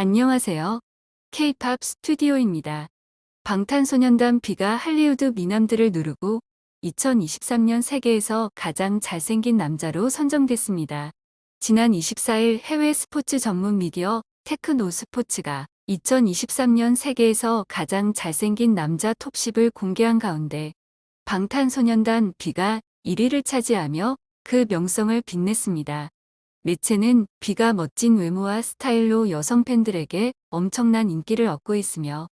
안녕하세요. K-팝 스튜디오입니다. 방탄소년단 B가 할리우드 미남들을 누르고 2023년 세계에서 가장 잘생긴 남자로 선정됐습니다. 지난 24일 해외 스포츠 전문 미디어 테크노 스포츠가 2023년 세계에서 가장 잘생긴 남자 톱10을 공개한 가운데 방탄소년단 B가 1위를 차지하며 그 명성을 빛냈습니다. 매체는 비가 멋진 외모와 스타일로 여성 팬들에게 엄청난 인기를 얻고 있으며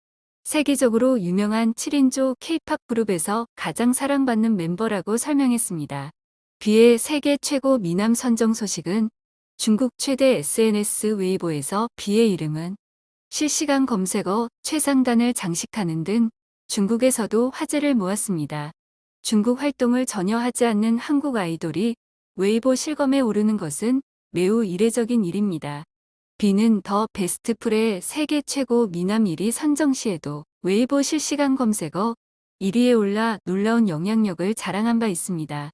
세계적으로 유명한 7인조 K-팝 그룹에서 가장 사랑받는 멤버라고 설명했습니다. 비의 세계 최고 미남 선정 소식은 중국 최대 SNS 웨이보에서 비의 이름은 실시간 검색어 최상단을 장식하는 등 중국에서도 화제를 모았습니다. 중국 활동을 전혀 하지 않는 한국 아이돌이 웨이보 실검에 오르는 것은 매우 이례적인 일입니다. 비는 더 베스트 풀의 세계 최고 미남 1위 선정 시에도 웨이보 실시간 검색어 1위에 올라 놀라운 영향력을 자랑한 바 있습니다.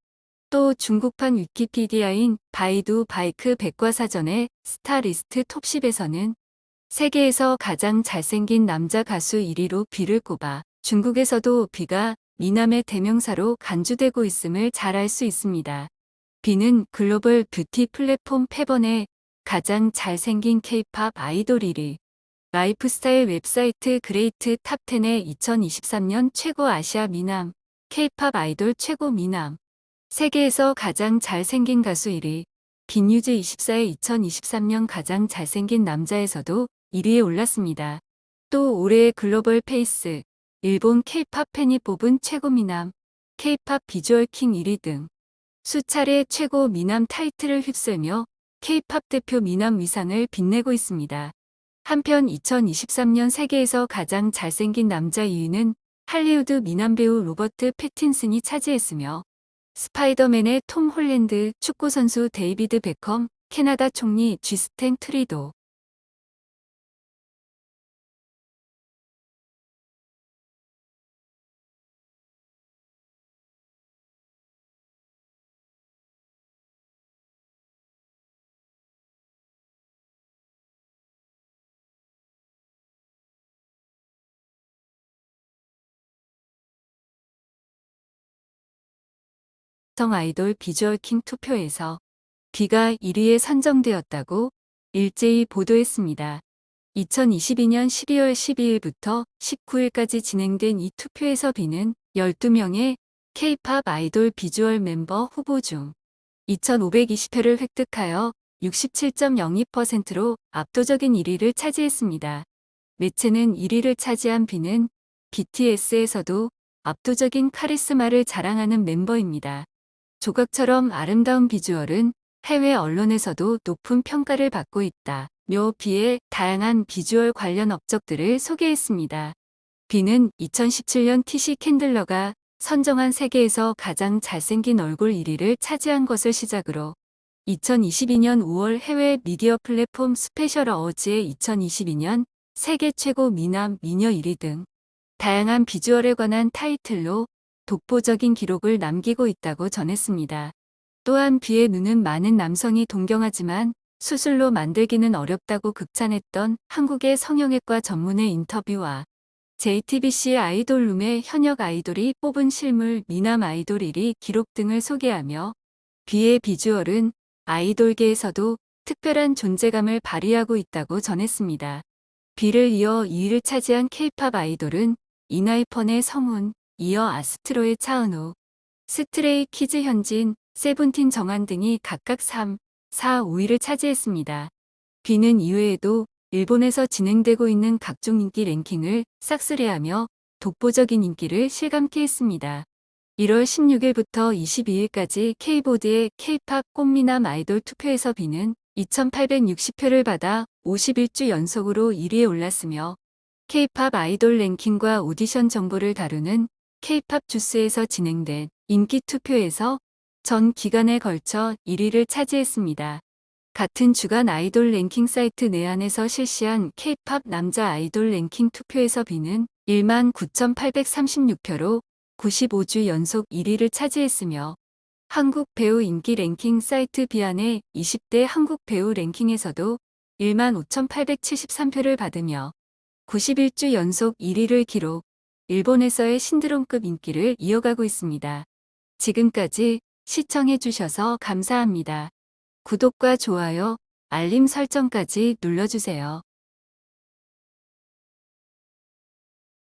또 중국판 위키피디아인 바이두 바이크 백과사전의 스타리스트 톱10에서는 세계에서 가장 잘생긴 남자 가수 1위로 비를 꼽아 중국에서도 비가 미남의 대명사로 간주되고 있음을 잘 알 수 있습니다. 비는 글로벌 뷰티 플랫폼 페번의 가장 잘생긴 케이팝 아이돌 1위, 라이프스타일 웹사이트 그레이트 탑10의 2023년 최고 아시아 미남, 케이팝 아이돌 최고 미남, 세계에서 가장 잘생긴 가수 1위, 빈뉴즈 24의 2023년 가장 잘생긴 남자에서도 1위에 올랐습니다. 또 올해의 글로벌 페이스, 일본 케이팝 팬이 뽑은 최고 미남, 케이팝 비주얼 킹 1위 등 수차례 최고 미남 타이틀을 휩쓸며 K-팝 대표 미남 위상을 빛내고 있습니다. 한편 2023년 세계에서 가장 잘생긴 남자 2위는 할리우드 미남 배우 로버트 패틴슨이 차지했으며 스파이더맨의 톰 홀랜드, 축구선수 데이비드 베컴, 캐나다 총리 쥐스텐 트리도, 성 아이돌 비주얼 킹 투표에서 비가 1위에 선정되었다고 일제히 보도했습니다. 2022년 12월 12일부터 19일까지 진행된 이 투표에서 비는 12명의 K-팝 아이돌 비주얼 멤버 후보 중 2,520표를 획득하여 67.02%로 압도적인 1위를 차지했습니다. 매체는 1위를 차지한 비는 BTS에서도 압도적인 카리스마를 자랑하는 멤버입니다. 조각처럼 아름다운 비주얼은 해외 언론에서도 높은 평가를 받고 있다. 묘 비의 다양한 비주얼 관련 업적들을 소개했습니다. 비는 2017년 티시 캔들러가 선정한 세계에서 가장 잘생긴 얼굴 1위를 차지한 것을 시작으로 2022년 5월 해외 미디어 플랫폼 스페셜 어워즈의 2022년 세계 최고 미남 미녀 1위 등 다양한 비주얼에 관한 타이틀로 독보적인 기록을 남기고 있다고 전했습니다. 또한 비의 눈은 많은 남성이 동경하지만 수술로 만들기는 어렵다고 극찬했던 한국의 성형외과 전문의 인터뷰와 JTBC 아이돌룸의 현역 아이돌이 뽑은 실물 미남 아이돌 1위 기록 등을 소개하며 비의 비주얼은 아이돌계에서도 특별한 존재감을 발휘하고 있다고 전했습니다. 비를 이어 2위를 차지한 케이팝 아이돌은 이나이펀의 성훈, 이어 아스트로의 차은우, 스트레이 키즈 현진, 세븐틴 정한 등이 각각 3, 4, 5위를 차지했습니다. 비는 이외에도 일본에서 진행되고 있는 각종 인기 랭킹을 싹쓸이하며 독보적인 인기를 실감케 했습니다. 1월 16일부터 22일까지 K보드의 K-팝 꽃미남 아이돌 투표에서 비는 2860표를 받아 51주 연속으로 1위에 올랐으며 K-팝 아이돌 랭킹과 오디션 정보를 다루는 K-팝 주스에서 진행된 인기 투표에서 전 기간에 걸쳐 1위를 차지했습니다. 같은 주간 아이돌 랭킹 사이트 내안에서 실시한 K-팝 남자 아이돌 랭킹 투표에서 비는 19,836표로 95주 연속 1위를 차지했으며 한국 배우 인기 랭킹 사이트 비안의 20대 한국 배우 랭킹에서도 15,873표를 받으며 91주 연속 1위를 기록, 일본에서의 신드롬급 인기를 이어가고 있습니다. 지금까지 시청해주셔서 감사합니다. 구독과 좋아요, 알림 설정까지 눌러주세요.